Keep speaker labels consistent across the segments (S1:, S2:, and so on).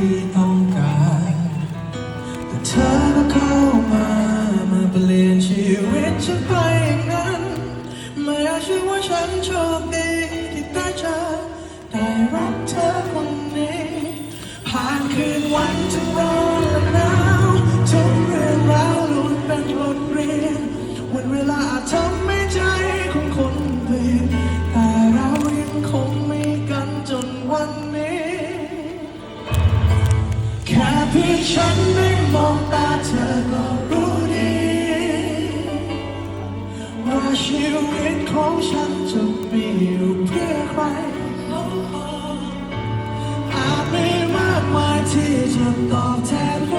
S1: ที่ต้องการแต่เธอก็เข้ามามาเปลี่ยนชีวิตฉันไปอย่างนั้นไม่อาจว่าฉันโชคดี ของฉันจะมีอยู่เพื่อใครอาจไม่มากมายที่จะตอบแทน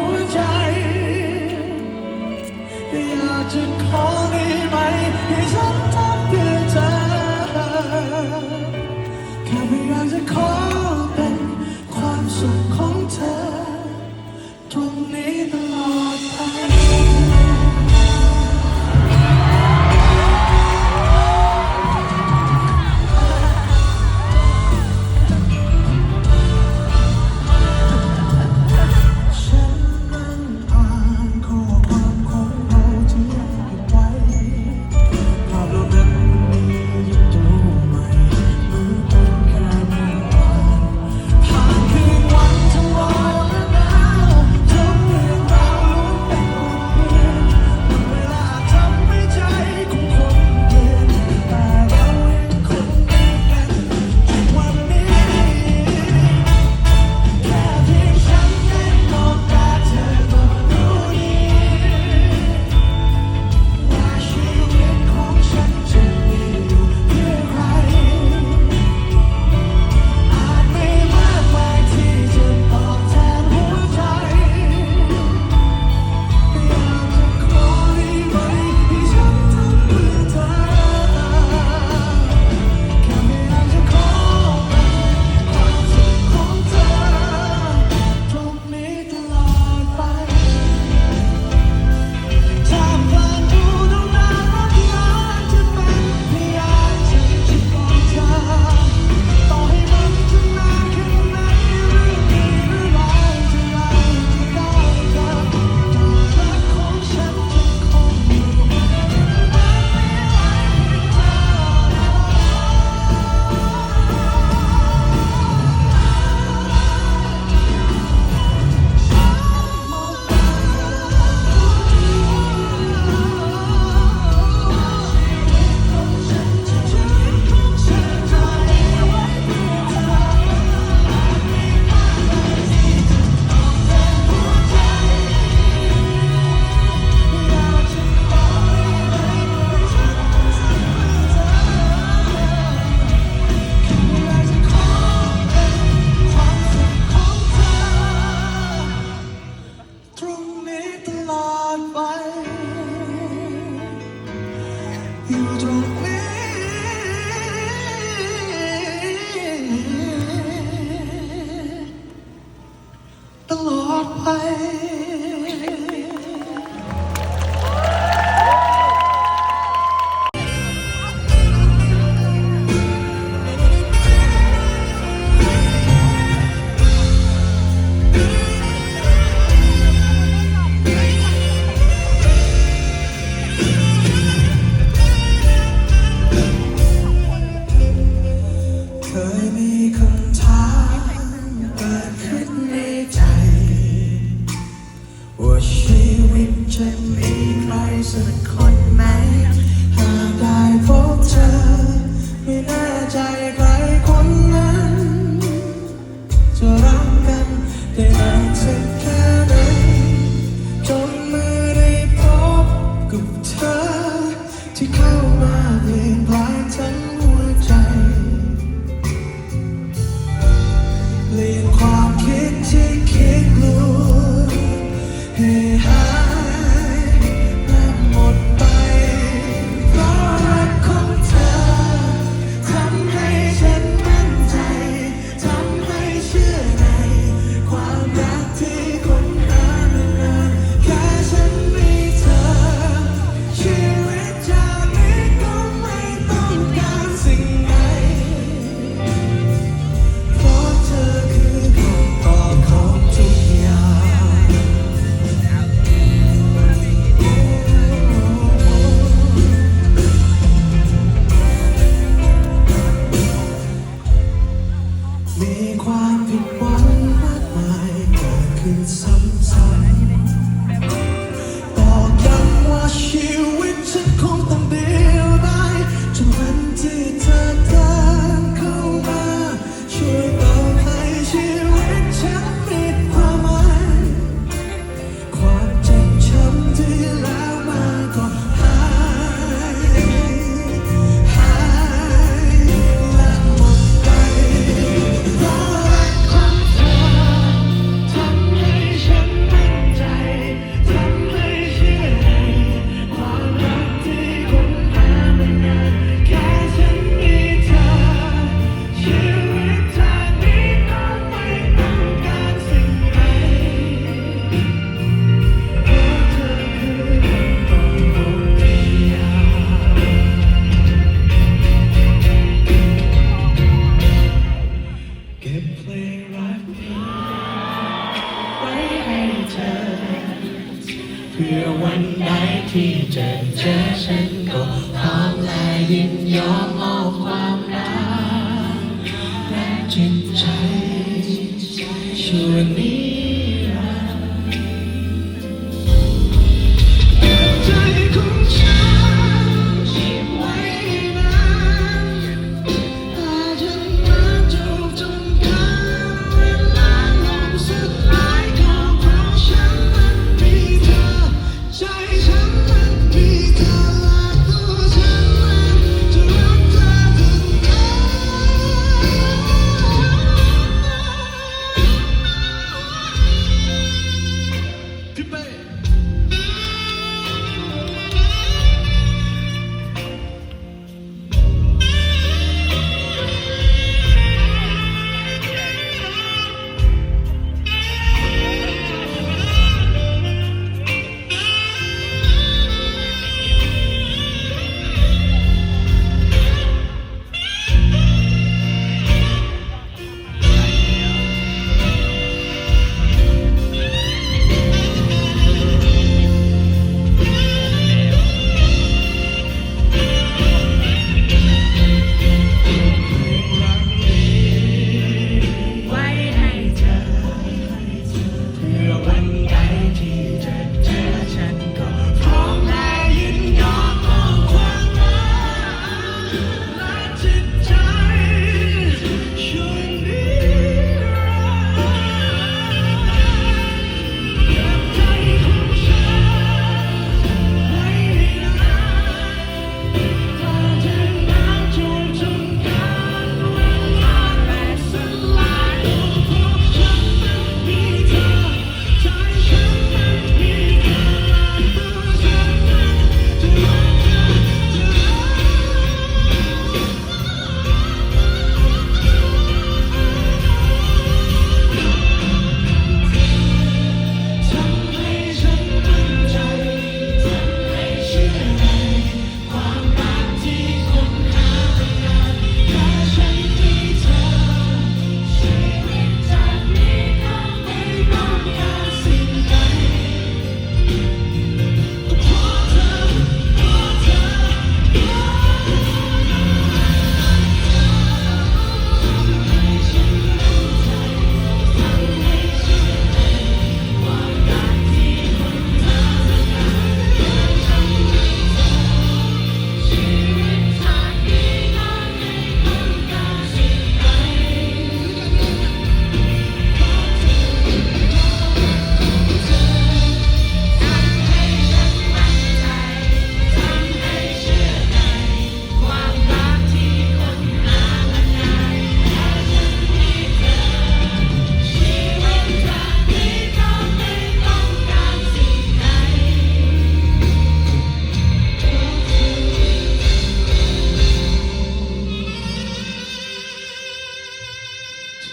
S1: ช่วงนี้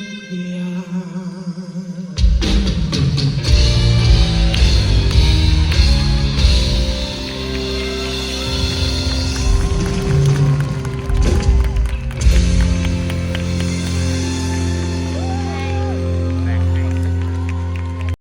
S1: Yeah.